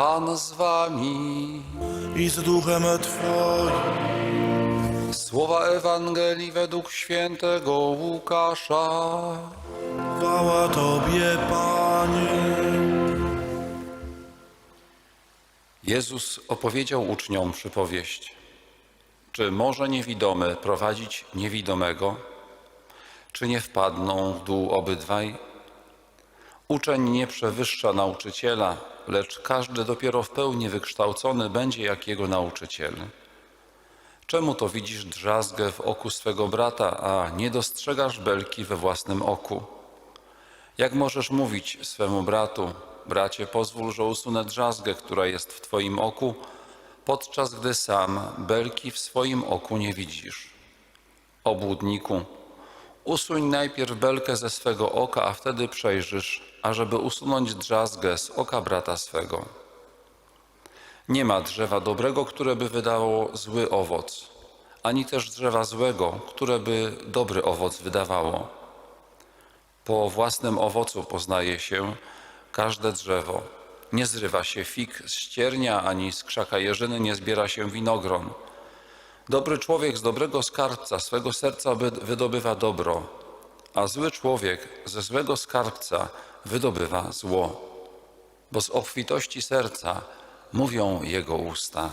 Pan z wami. i z duchem Twoim. Słowa Ewangelii według świętego Łukasza. Chwała Tobie, Panie. Jezus opowiedział uczniom przypowieść. Czy może niewidomy prowadzić niewidomego? Czy nie wpadną w dół obydwaj? Uczeń nie przewyższa nauczyciela, lecz każdy dopiero w pełni wykształcony będzie jak jego nauczyciel. Czemu to widzisz drzazgę w oku swego brata, a nie dostrzegasz belki we własnym oku? Jak możesz mówić swemu bratu, bracie, pozwól, że usunę drzazgę, która jest w twoim oku, podczas gdy sam belki w swoim oku nie widzisz? Obłudniku, usuń najpierw belkę ze swego oka, a wtedy przejrzysz, ażeby usunąć drzazgę z oka brata swego. Nie ma drzewa dobrego, które by wydało zły owoc, ani też drzewa złego, które by dobry owoc wydawało. Po własnym owocu poznaje się każde drzewo. Nie zrywa się fig z ściernia, ani z krzaka jeżyny nie zbiera się winogron. Dobry człowiek z dobrego skarbca swego serca wy- wydobywa dobro, a zły człowiek ze złego skarbca wydobywa zło, bo z obfitości serca mówią jego usta.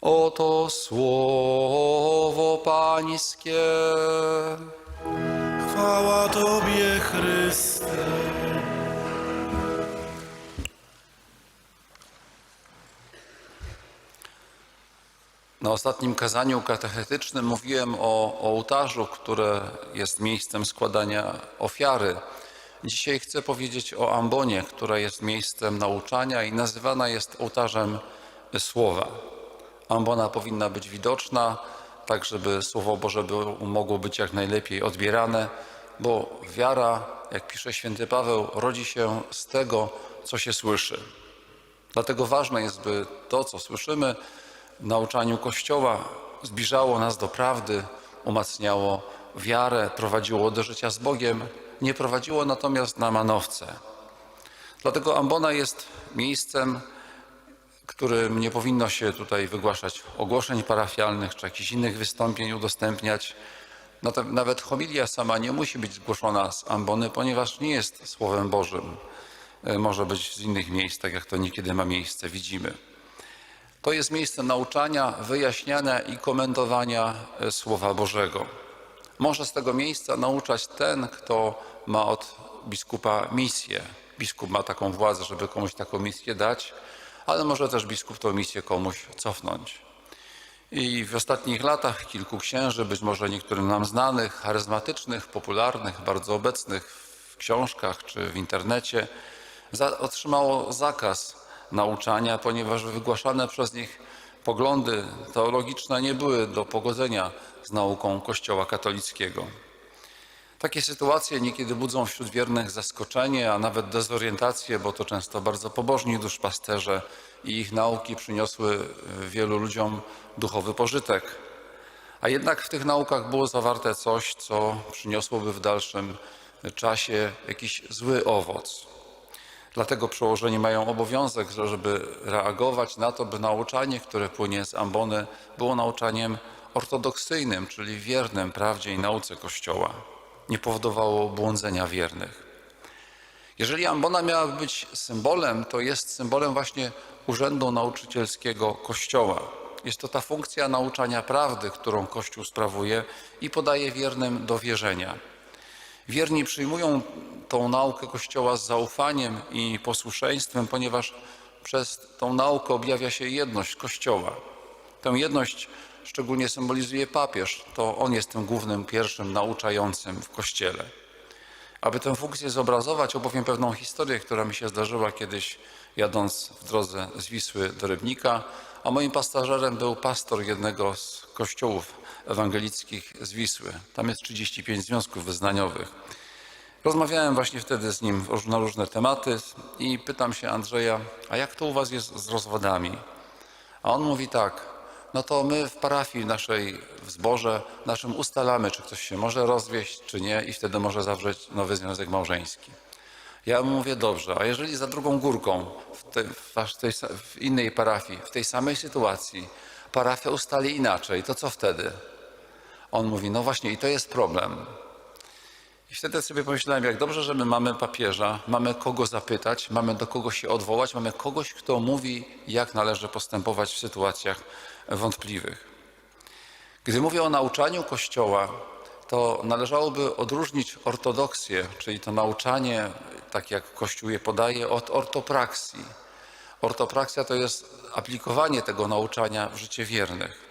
Oto słowo Pańskie. Chwała Tobie, Chryste. Na ostatnim kazaniu katechetycznym mówiłem o, ołtarzu, które jest miejscem składania ofiary. Dzisiaj chcę powiedzieć o ambonie, która jest miejscem nauczania i nazywana jest ołtarzem słowa. Ambona powinna być widoczna, tak żeby Słowo Boże mogło być jak najlepiej odbierane, bo wiara, jak pisze święty Paweł, rodzi się z tego, co się słyszy. Dlatego ważne jest, by to, co słyszymy nauczaniu Kościoła, zbliżało nas do prawdy, umacniało wiarę, prowadziło do życia z Bogiem, nie prowadziło natomiast na manowce. Dlatego ambona jest miejscem, którym nie powinno się tutaj wygłaszać ogłoszeń parafialnych czy jakichś innych wystąpień udostępniać. Nawet homilia sama nie musi być zgłoszona z ambony, ponieważ nie jest Słowem Bożym. E, Może być z innych miejsc, tak jak to niekiedy ma miejsce, widzimy. To jest miejsce nauczania, wyjaśniania i komentowania e, Słowa Bożego. Może z tego miejsca nauczać ten, kto ma od biskupa misję. Biskup ma taką władzę, żeby komuś taką misję dać, ale może też biskup tą misję komuś cofnąć. I w ostatnich latach kilku księży, być może niektórym nam znanych, charyzmatycznych, popularnych, bardzo obecnych w książkach czy w internecie, otrzymało zakaz nauczania, ponieważ wygłaszane przez nich poglądy teologiczne nie były do pogodzenia z nauką Kościoła katolickiego. Takie sytuacje niekiedy budzą wśród wiernych zaskoczenie, a nawet dezorientację, bo to często bardzo pobożni duszpasterze i ich nauki przyniosły y, wielu ludziom duchowy pożytek. A jednak w tych naukach było zawarte coś, co przyniosłoby w dalszym czasie jakiś zły owoc. Dlatego przełożeni mają obowiązek, że- żeby reagować na to, by nauczanie, które płynie z ambony, było nauczaniem ortodoksyjnym, czyli wiernym prawdzie i nauce Kościoła. Nie powodowało błądzenia wiernych. Jeżeli ambona miałaby być symbolem, to jest symbolem właśnie urzędu nauczycielskiego Kościoła. Jest to ta funkcja nauczania prawdy, którą Kościół sprawuje i podaje wiernym do wierzenia. Wierni przyjmują tą naukę Kościoła z zaufaniem i posłuszeństwem, ponieważ przez tą naukę objawia się jedność Kościoła. Tę jedność szczególnie symbolizuje papież. To on jest tym głównym, pierwszym nauczającym w Kościele. Aby tę funkcję zobrazować, opowiem pewną historię, która mi się zdarzyła kiedyś jadąc w drodze z Wisły do Rybnika, a moim pasażerem był pastor jednego z kościołów ewangelickich z Wisły. Tam jest 35 związków wyznaniowych. Rozmawiałem właśnie wtedy z nim na różne tematy i pytam się Andrzeja, a jak to u was jest z rozwodami? A on mówi tak, no to my w parafii naszej, w zborze naszym ustalamy, czy ktoś się może rozwieść, czy nie i wtedy może zawrzeć nowy związek małżeński. Ja mu mówię, dobrze, a jeżeli za drugą górką, w, te, w, tej, w innej parafii, w tej samej sytuacji, parafia ustali inaczej, to co wtedy? On mówi, no właśnie, i to jest problem. I wtedy sobie pomyślałem, jak dobrze, że my mamy papieża, mamy kogo zapytać, mamy do kogo się odwołać, mamy kogoś, kto mówi, jak należy postępować w sytuacjach wątpliwych. Gdy mówię o nauczaniu Kościoła, to należałoby odróżnić ortodoksję, czyli to nauczanie, tak jak Kościół je podaje, od ortopraksji. Ortopraksja to jest aplikowanie tego nauczania w życie wiernych.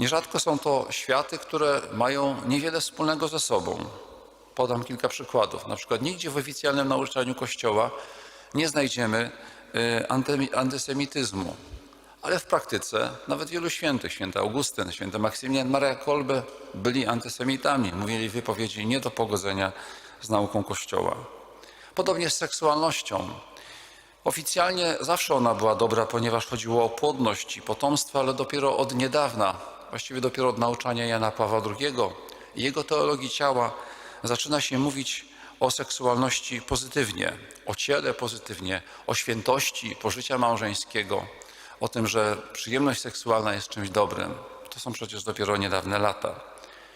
Nierzadko są to światy, które mają niewiele wspólnego ze sobą. Podam kilka przykładów. Na przykład nigdzie w oficjalnym nauczaniu Kościoła nie znajdziemy y, antysemityzmu, ale w praktyce nawet wielu świętych, święty Augustyn, święty Maksymilian, Maria Kolbe byli antysemitami, mówili wypowiedzi nie do pogodzenia z nauką Kościoła. Podobnie z seksualnością. Oficjalnie zawsze ona była dobra, ponieważ chodziło o płodność i potomstwo, ale dopiero od niedawna, właściwie dopiero od nauczania Jana Pawła II jego teologii ciała, zaczyna się mówić o seksualności pozytywnie, o ciele pozytywnie, o świętości pożycia małżeńskiego, o tym, że przyjemność seksualna jest czymś dobrym. To są przecież dopiero niedawne lata.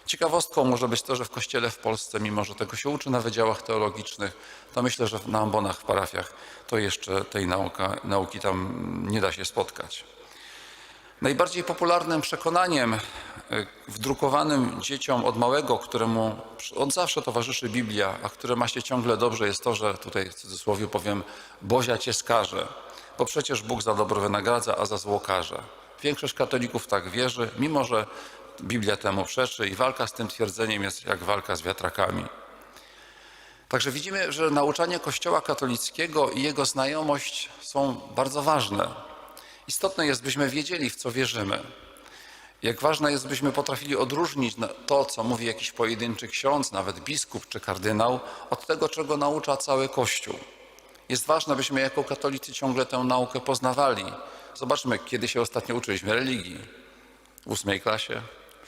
Ciekawostką może być to, że w kościele w Polsce, mimo że tego się uczy na wydziałach teologicznych, to myślę, że na ambonach w parafiach to jeszcze tej nauka, nauki tam nie da się spotkać. Najbardziej popularnym przekonaniem y, wdrukowanym dzieciom od małego, któremu od zawsze towarzyszy Biblia, a które ma się ciągle dobrze, jest to, że tutaj w cudzysłowie powiem, Bozia cię skaże, bo przecież Bóg za dobro wynagradza, a za zło karze. Większość katolików tak wierzy, mimo że Biblia temu przeczy i walka z tym twierdzeniem jest jak walka z wiatrakami. Także widzimy, że nauczanie Kościoła katolickiego i jego znajomość są bardzo ważne. Istotne jest, byśmy wiedzieli, w co wierzymy. Jak ważne jest, byśmy potrafili odróżnić to, co mówi jakiś pojedynczy ksiądz, nawet biskup czy kardynał, od tego, czego naucza cały Kościół. Jest ważne, byśmy jako katolicy ciągle tę naukę poznawali. Zobaczmy, kiedy się ostatnio uczyliśmy religii. W ósmej klasie,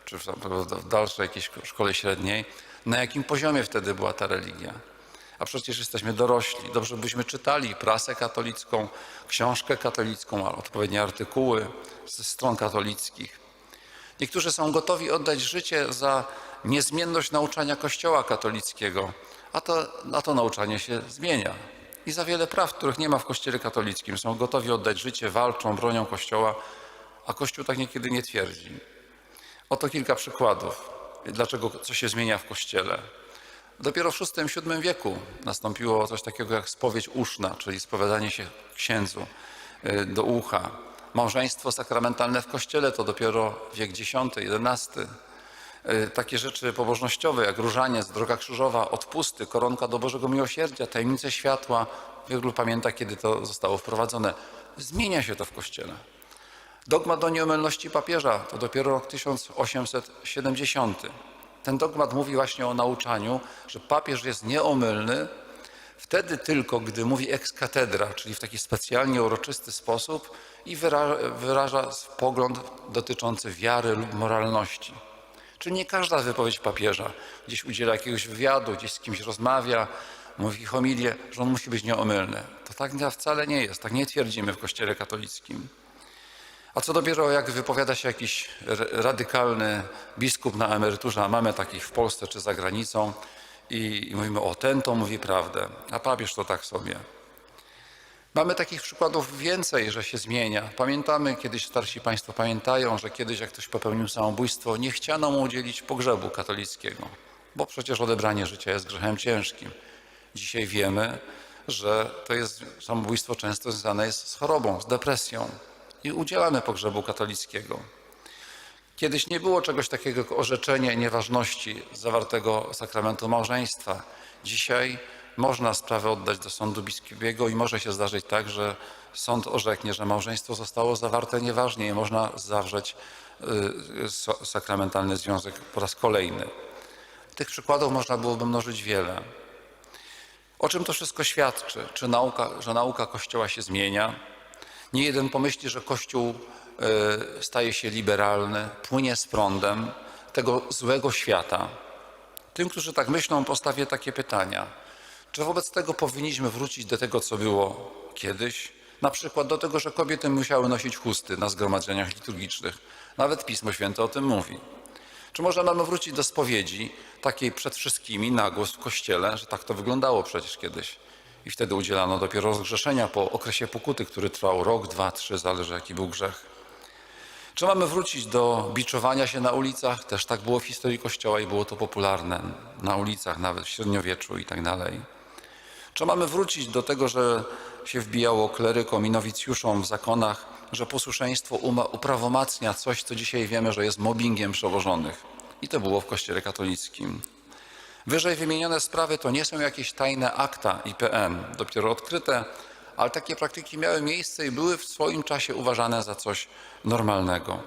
czy w dalszej jakiejś szkole średniej. Na jakim poziomie wtedy była ta religia? A przecież jesteśmy dorośli. Dobrze byśmy czytali prasę katolicką, książkę katolicką, odpowiednie artykuły ze stron katolickich. Niektórzy są gotowi oddać życie za niezmienność nauczania Kościoła katolickiego, a to, a to nauczanie się zmienia. I za wiele praw, których nie ma w Kościele katolickim, są gotowi oddać życie, walczą, bronią Kościoła, a Kościół tak niekiedy nie twierdzi. Oto kilka przykładów, dlaczego co się zmienia w Kościele. Dopiero w VI-VII wieku nastąpiło coś takiego jak spowiedź uszna, czyli spowiadanie się księdzu y, do ucha. Małżeństwo sakramentalne w Kościele to dopiero wiek X, XI. Y, Takie rzeczy pobożnościowe jak różaniec, droga krzyżowa, odpusty, koronka do Bożego Miłosierdzia, tajemnice światła. Wielu pamięta, kiedy to zostało wprowadzone. Zmienia się to w Kościele. Dogmat o nieomylności papieża to dopiero rok 1870. Ten dogmat mówi właśnie o nauczaniu, że papież jest nieomylny wtedy tylko, gdy mówi ex cathedra, czyli w taki specjalnie uroczysty sposób i wyra wyraża pogląd dotyczący wiary lub moralności. Czyli nie każda wypowiedź papieża, gdzieś udziela jakiegoś wywiadu, gdzieś z kimś rozmawia, mówi homilię, że on musi być nieomylny. To tak wcale nie jest, tak nie twierdzimy w Kościele katolickim. A co dopiero jak wypowiada się jakiś radykalny biskup na emeryturze, a mamy takich w Polsce czy za granicą i, i mówimy, o ten to mówi prawdę, a papież to tak sobie. Mamy takich przykładów więcej, że się zmienia. Pamiętamy, kiedyś starsi Państwo pamiętają, że kiedyś jak ktoś popełnił samobójstwo, nie chciano mu udzielić pogrzebu katolickiego, bo przecież odebranie życia jest grzechem ciężkim. Dzisiaj wiemy, że to jest samobójstwo często związane jest z chorobą, z depresją i udzielamy pogrzebu katolickiego. Kiedyś nie było czegoś takiego jak orzeczenie nieważności zawartego sakramentu małżeństwa. Dzisiaj można sprawę oddać do sądu biskupiego i może się zdarzyć tak, że sąd orzeknie, że małżeństwo zostało zawarte nieważnie i można zawrzeć y, sakramentalny związek po raz kolejny. Tych przykładów można byłoby mnożyć wiele. O czym to wszystko świadczy? Czy nauka, że nauka Kościoła się zmienia? Nie jeden pomyśli, że Kościół y, staje się liberalny, płynie z prądem tego złego świata. Tym, którzy tak myślą, postawię takie pytania. Czy wobec tego powinniśmy wrócić do tego, co było kiedyś? Na przykład do tego, że kobiety musiały nosić chusty na zgromadzeniach liturgicznych. Nawet Pismo Święte o tym mówi. Czy może mamy wrócić do spowiedzi, takiej przed wszystkimi, na głos w kościele, że tak to wyglądało przecież kiedyś. I wtedy udzielano dopiero rozgrzeszenia po okresie pokuty, który trwał rok, dwa, trzy, zależy jaki był grzech. Czy mamy wrócić do biczowania się na ulicach? Też tak było w historii Kościoła i było to popularne na ulicach, nawet w średniowieczu i tak dalej. Czy mamy wrócić do tego, że się wbijało klerykom i nowicjuszom w zakonach, że posłuszeństwo uprawomacnia coś, co dzisiaj wiemy, że jest mobbingiem przełożonych? I to było w Kościele katolickim. Wyżej wymienione sprawy to nie są jakieś tajne akta IPN, dopiero odkryte, ale takie praktyki miały miejsce i były w swoim czasie uważane za coś normalnego.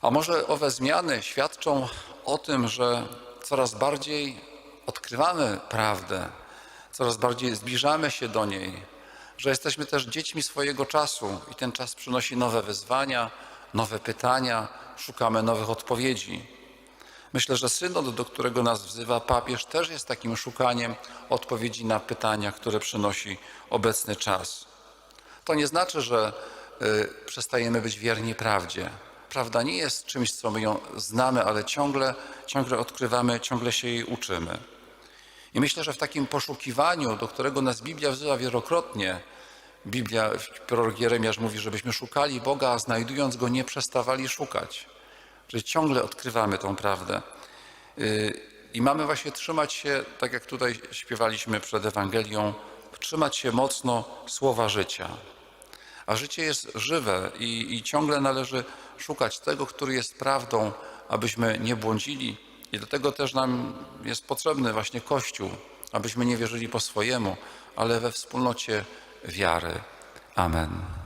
A może owe zmiany świadczą o tym, że coraz bardziej odkrywamy prawdę, coraz bardziej zbliżamy się do niej, że jesteśmy też dziećmi swojego czasu i ten czas przynosi nowe wyzwania, nowe pytania, szukamy nowych odpowiedzi. Myślę, że synod, do którego nas wzywa papież, też jest takim szukaniem odpowiedzi na pytania, które przynosi obecny czas. To nie znaczy, że y, przestajemy być wierni prawdzie. Prawda nie jest czymś, co my ją znamy, ale ciągle, ciągle odkrywamy, ciągle się jej uczymy. I myślę, że w takim poszukiwaniu, do którego nas Biblia wzywa wielokrotnie, Biblia, prorok Jeremiasz mówi, żebyśmy szukali Boga, a znajdując Go nie przestawali szukać. Że ciągle odkrywamy tą prawdę. Yy, I mamy właśnie trzymać się, tak jak tutaj śpiewaliśmy przed Ewangelią, trzymać się mocno słowa życia. A życie jest żywe i, i ciągle należy szukać tego, który jest prawdą, abyśmy nie błądzili. I do tego też nam jest potrzebny właśnie Kościół, abyśmy nie wierzyli po swojemu, ale we wspólnocie wiary. Amen.